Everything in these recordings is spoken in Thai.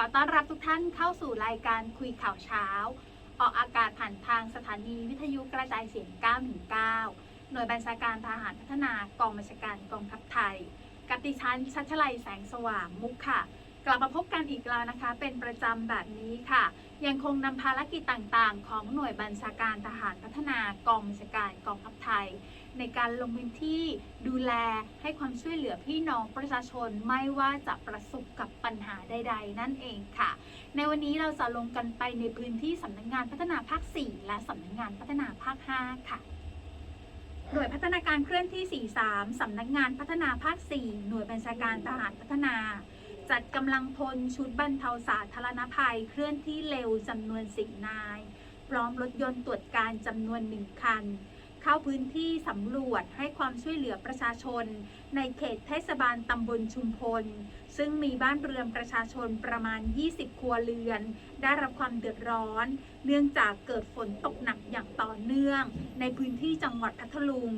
อต้อนรับทุกท่านเข้าสู่รายการคุยข่าวเช้า ออกอากาศผ่านทางสถานีวิทยุกระจายเสียง 919 หน่วยบัญชาการทหารพัฒนากองบัญชาการกองทัพไทยกับดิฉันชัชลัยแสงสว่างมุกค่ะ กลับมาพบกันอีกแล้วนะคะ เป็นประจำแบบนี้ค่ะ ยังคงนำภารกิจต่างๆ ของหน่วยบัญชาการทหารพัฒนากองบัญชาการกองทัพไทย ในการลงพื้นที่ดูแลให้ความช่วยเหลือพี่น้องประชาชนไม่ว่าจะประสบกับปัญหาใด ๆ นั่นเองค่ะ ในวันนี้เราจะลงกันไปในพื้นที่สำนักงานพัฒนาภาค 4 และสำนักงานพัฒนาภาค 5 ค่ะหน่วยพัฒนาการเคลื่อนที่ 43 สำนักงานพัฒนาภาค 4 หน่วยบัญชาการทหารพัฒนา จัดกำลังพลชุดบรรเทาสาธารณภัยเคลื่อนที่เร็วจำนวนสีนาย พร้อมรถยนต์ตรวจการจำนวนหนึ่งคัน เข้าพื้นที่สำรวจให้ความช่วยเหลือประชาชน ในเขตเทศบาลตำบลชุมพล ซึ่งมีบ้านเรือนประชาชนประมาณ 20 ครัวเรือน ได้รับความเดือดร้อน เนื่องจากเกิดฝนตกหนักอย่างต่อเนื่อง ในพื้นที่จังหวัดพัทลุง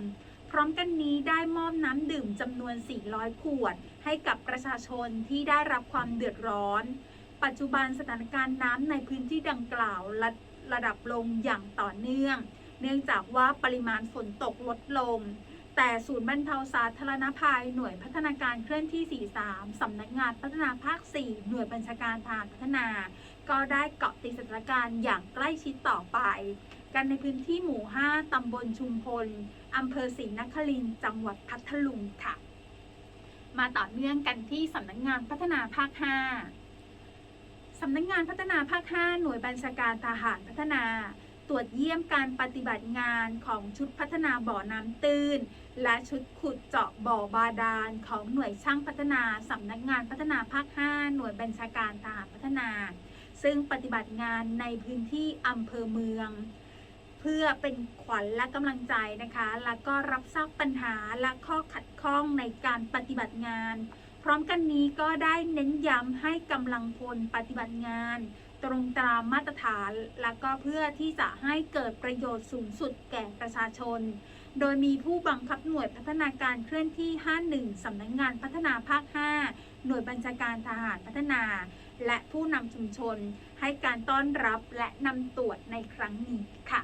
พร้อมกันนี้ได้มอบน้ำดื่มจำนวน 400 ขวด ให้กับประชาชนที่ได้รับความเดือดร้อน ปัจจุบันสถานการณ์น้ำในพื้นที่ดังกล่าวระระดับลงอย่างต่อเนื่อง เนื่องจากว่าปริมาณฝนตกลดลง แต่ศูนย์บรรเทาสาธารณภัย หน่วยพัฒนาการเคลื่อนที่ 43 สำนักงานพัฒนาภาค 4 หน่วยบัญชาการทหารพัฒนา ก็ได้เกาะติดสถานการณ์อย่างใกล้ชิดต่อไป กันในพื้นที่หมู่ 5 ตำบลชุมพล อำเภอศรีนครินทร์จังหวัดพัทลุงค่ะ มาต่อเนื่องกันที่สำนักงานพัฒนาภาค 5สำนักงานพัฒนาภาค 5 หน่วยบัญชาการทหารพัฒนา ตรวจเยี่ยมการปฏิบัติงานของชุดพัฒนาบ่อน้ำตื้น และชุดขุดเจาะบ่อบาดาลของหน่วยช่างพัฒนาสำนักงานพัฒนาภาค 5 หน่วยบัญชาการทหารพัฒนา ซึ่งปฏิบัติงานในพื้นที่อำเภอเมือง เพื่อเป็นขวัญและกำลังใจนะคะ แล้วก็รับทราบปัญหาและข้อขัดข้องในการปฏิบัติงาน พร้อมกันนี้ก็ได้เน้นย้ำให้กำลังพลปฏิบัติงาน ตรงตามมาตรฐาน และก็เพื่อที่จะให้เกิดประโยชน์สูงสุดแก่ประชาชน โดยมีผู้บังคับหน่วยพัฒนาการเคลื่อนที่ 51 สำนักงานพัฒนาภาค 5 หน่วยบัญชาการทหารพัฒนา และผู้นำชุมชน ให้การต้อนรับและนำตรวจในครั้งนี้ค่ะ